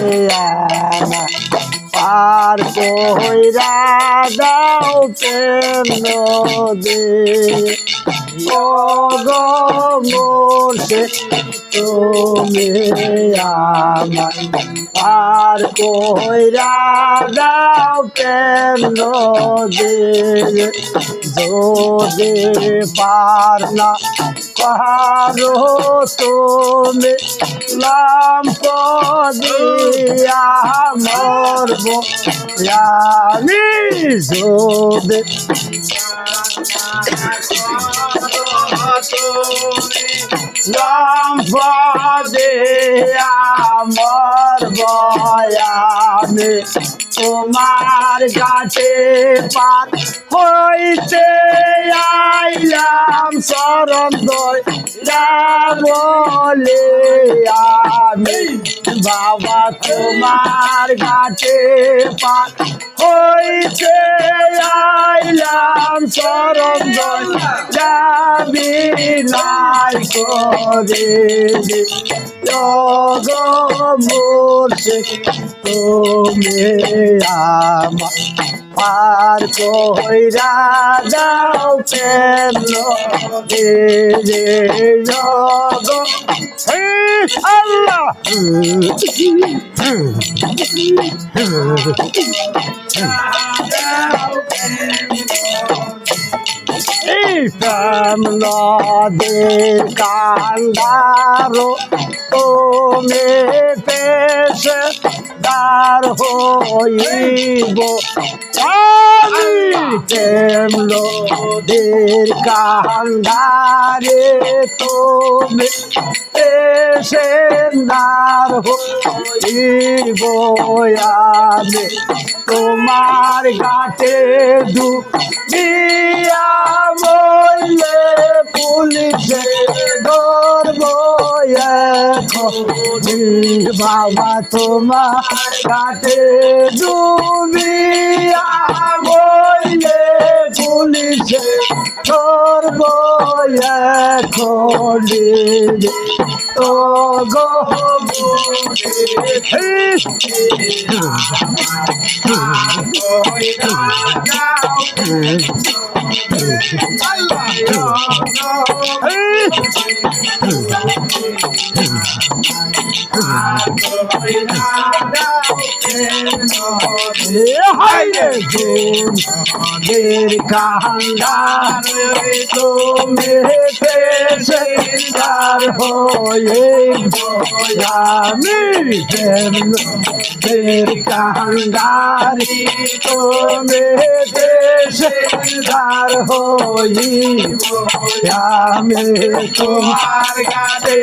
আমার পার কইরা দাও কেন দে গো মোর্শে, তুমি আমার পার কইরা কেন দে যদি পার না পারো তুমি লাম্প দিয়া মরব আমি যদি লাম্প দিয়া মরব আমি তোমার গাছে পার হইতে আইলাম, শরণ বলে আমি। বাবা, তোমার গাছে পার হইতে আইলাম, শরণ যাবি নাই করে গো মোর্শে তুমি আমার পার কইরা দাও কেন রে জগ? আল্লাহ! প্রেম নদের কান্দারো তুমি পেশে দার হইব আমি প্রেম নদের কান্দারে তুমি পেশে দার হইব আমি। তোমার ঘাটে দু দিয়া বাবা তোমার ঘাটে ডুবিয়া বললে পুলিশে ধরব তো গো দের কান্দার তুমি পেশার হয়ে আমি দের কান্দারি তুমি পেশার হই আমি তোমার গাতে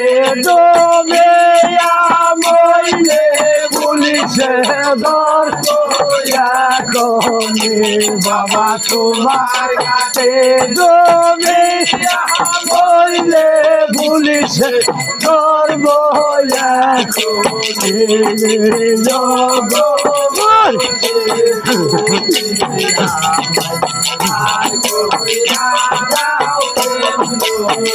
তুমি আমলে পুলিশে দর কমি বাবা তোমার গাতে তুমি আমলে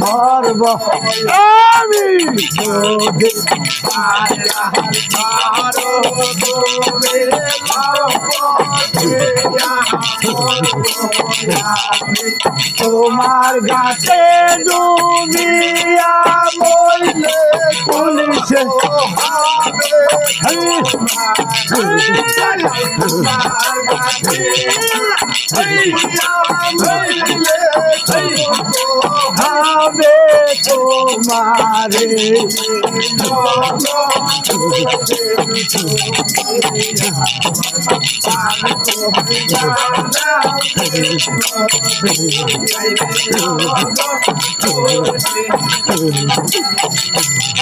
মরব আমি যদি তোমার গাছে ডুবিয়া বললে পুলিশে হবে তোমারে।